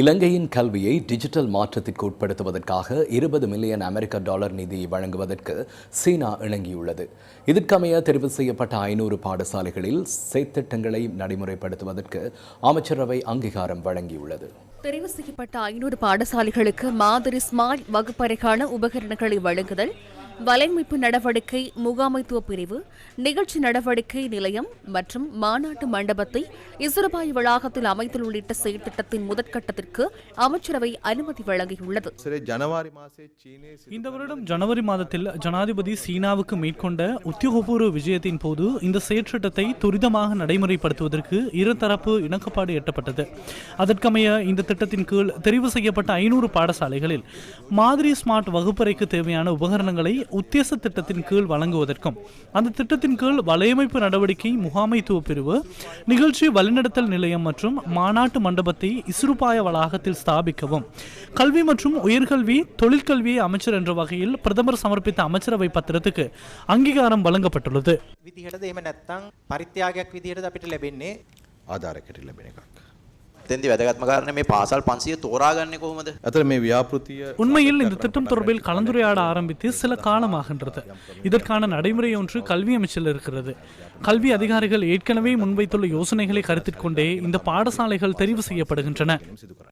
இலங்கையின் கல்வியை டிஜிட்டல் மாற்றத்திற்கு உட்படுத்துவதற்காக இருபது மில்லியன் அமெரிக்க டாலர் நிதியை வழங்குவதற்கு சீனா இணங்கியுள்ளது. இதற்கமைய தெரிவு செய்யப்பட்ட ஐநூறு பாடசாலைகளில் செயற்திட்டங்களை நடைமுறைப்படுத்துவதற்கு அமைச்சரவை அங்கீகாரம் வழங்கியுள்ளது. தெரிவு செய்யப்பட்ட ஐநூறு பாடசாலைகளுக்கு மாதிரி ஸ்மார்ட் வகுப்பறைக்கான உபகரணங்களை வழங்குதல் வலைமீட்பு நடவடிக்கை முகாமைத்துவ பிரிவு நிகழ்ச்சி நடவடிக்கை நிலையம் மற்றும் மாநாட்டு மண்டபத்தை இசுரபாய் வளாகத்தில் அமைத்தல் உள்ளிட்ட செயல்திட்டத்தின் முதற்கட்டத்திற்கு அமைச்சரவை அனுமதி வழங்கியுள்ளது. இந்த வருடம் ஜனவரி மாதத்தில் ஜனாதிபதி சீனாவுக்கு மேற்கொண்ட உத்தியோகபூர்வ விஜயத்தின் போது இந்த செயற்திட்டத்தை துரிதமாக நடைமுறைப்படுத்துவதற்கு இருதரப்பு இணக்கப்பாடு எட்டப்பட்டது. அதற்கமைய இந்த திட்டத்தின் கீழ் தெரிவு செய்யப்பட்ட ஐநூறு பாடசாலைகளில் மாதிரி ஸ்மார்ட் வகுப்பறைக்கு தேவையான உபகரணங்களை உத்தேச திட்டத்தின் கீழ் வழங்குவதற்கும் அந்த திட்டத்தின் கீழ் வலையமைப்பு நடவடிக்கை முகாமைத்துவ பிரிவு நிகழ்ச்சி வழிநடத்தல் நிலையம் மற்றும் மாநாட்டு மண்டபத்தை இசுருபாய வளாகத்தில் ஸ்தாபிக்கவும் கல்வி மற்றும் உயர்கல்வி தொழிற்கல்வி அமைச்சர் என்ற வகையில் பிரதமர் சமர்ப்பித்த அமைச்சரவை பத்திரத்துக்கு அங்கீகாரம் வழங்கப்பட்டுள்ளது විදිහටද එහෙම නැත්නම් පරිත්‍යාගයක් විදිහටද අපිට ලැබෙන්නේ ආධාරකට ලැබෙන එකක්. තෙන්දි වැදගත්ම කාරණේ මේ පාසල් 500 තෝරාගන්නේ කොහොමද? අතර මේ ව්‍යාපෘතිය உண்மையில் இந்த திட்டம் தொடர்பில் கலந்துரையாட ஆரம்பித்து சில காலமாகின்றது இதற்கான நடைமுறை ஒன்று கல்வி அமைச்சில் இருக்கிறது கல்வி அதிகாரிகள் ஏற்கனவே முன்வைத்துள்ள யோசனைகளை கருத்தில் கொண்டே இந்த பாடசாலைகள் தெரிவு செய்யப்படுகின்றன සිදු කරන්න.